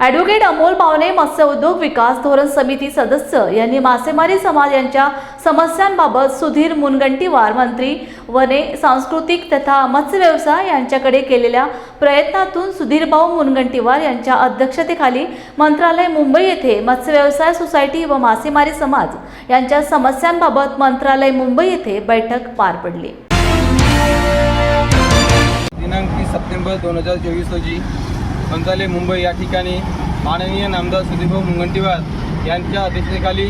Advocate Amol पावणे मत्स्य उद्योग विकास धोरण समिती सदस्य यांनी मासेमारी समाज यांच्या समस्यांबाबत सुधीर मुनगंटीवार मंत्री वने सांस्कृतिक तथा मत्स्य व्यवसाय यांच्याकडे केलेल्या प्रयत्नातून सुधीरभाऊ मुनगंटीवार यांच्या अध्यक्षतेखाली मंत्रालय मुंबई येथे मत्स्य व्यवसाय सोसायटी व मासेमारी समाज यांच्या समस्यांबाबत मंत्रालय मुंबई येथे बैठक पार पडली दिनांक सप्टेंबर दोन हजार चोवीस रोजी मंत्रालय मुंबई या ठिकाणी माननीय नामदार सुधीरभाऊ मुनगंटीवार यांच्या अध्यक्षतेखाली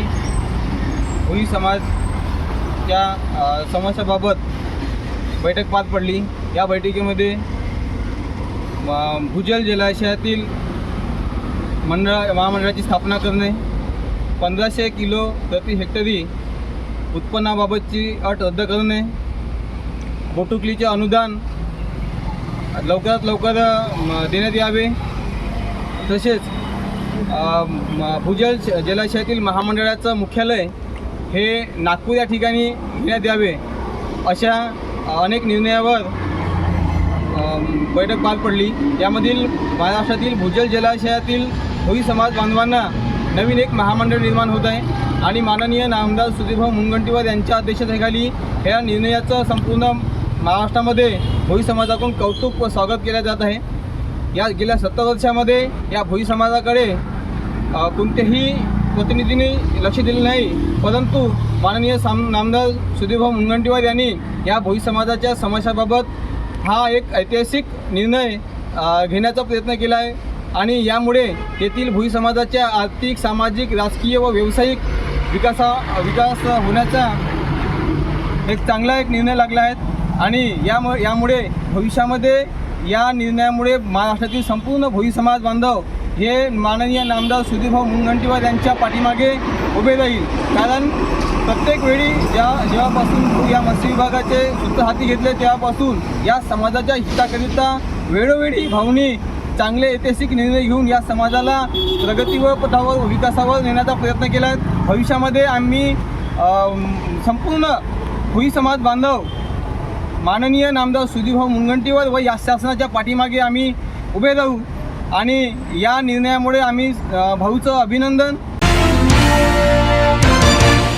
भोई समाजच्या समस्याबाबत बैठक पार पडली. या बैठकीमध्ये भूजल जलाशयातील मंडळा महामंडळाची स्थापना करणे पंधराशे किलो प्रति हेक्टरी उत्पन्नाबाबतची अट रद्द करणे बोटुकलीचे अनुदान लवकरात लवकर देण्यात यावे. तसेच भूजल जलाशयातील महामंडळाचं मुख्यालय हे नागपूर या ठिकाणी घेण्यात यावे. अशा अनेक निर्णयावर बैठक पार पडली. यामधील महाराष्ट्रातील भूजल जलाशयातील भोई समाज बांधवांना नवीन एक महामंडळ निर्माण होत आहे आणि माननीय नामदार सुधीरभाऊ मुनगंटीवार यांच्या अध्यक्षतेखाली या निर्णयाचं संपूर्ण महाराष्ट्रामध्ये भोई समाजाकडून कौतुक व स्वागत केले जात आहे. या गेल्या सत्तर वर्षामध्ये या भोई समाजाकडे कोणत्याही प्रतिनिधींनी लक्ष दिले नाही. परंतु माननीय साम नामदार सुधीरभाऊ मुनगंटीवार यांनी या भोई समाजाच्या समस्याबाबत हा एक ऐतिहासिक निर्णय घेण्याचा प्रयत्न केला आहे. आणि यामुळे येथील भोई समाजाच्या आर्थिक सामाजिक राजकीय व व्यावसायिक विकासा विकास होण्याचा एक चांगला एक निर्णय लागला आहे. आणि यामु यामुळे भविष्यामध्ये या निर्णयामुळे महाराष्ट्रातील संपूर्ण भोई समाज बांधव हे माननीय नामदार सुधीरभाऊ मुनगंटीवार यांच्या पाठीमागे उभे राहील. कारण प्रत्येक वेळी ज्या जेव्हापासून या मत्स्य विभागाचे सूत्र हाती घेतले तेव्हापासून या समाजाच्या हिताकरिता वेळोवेळी भावनी चांगले ऐतिहासिक निर्णय घेऊन या समाजाला प्रगतीवर पथावर विकासावर नेण्याचा प्रयत्न केला भविष्यामध्ये आम्ही संपूर्ण भुई समाज बांधव माननीय नामदार सुधीरभाऊ मुनगंटीवर व या शासनाच्या पाठीमागे आम्ही उभे राहू आणि या निर्णयामुळे आम्ही भाऊचं अभिनंदन.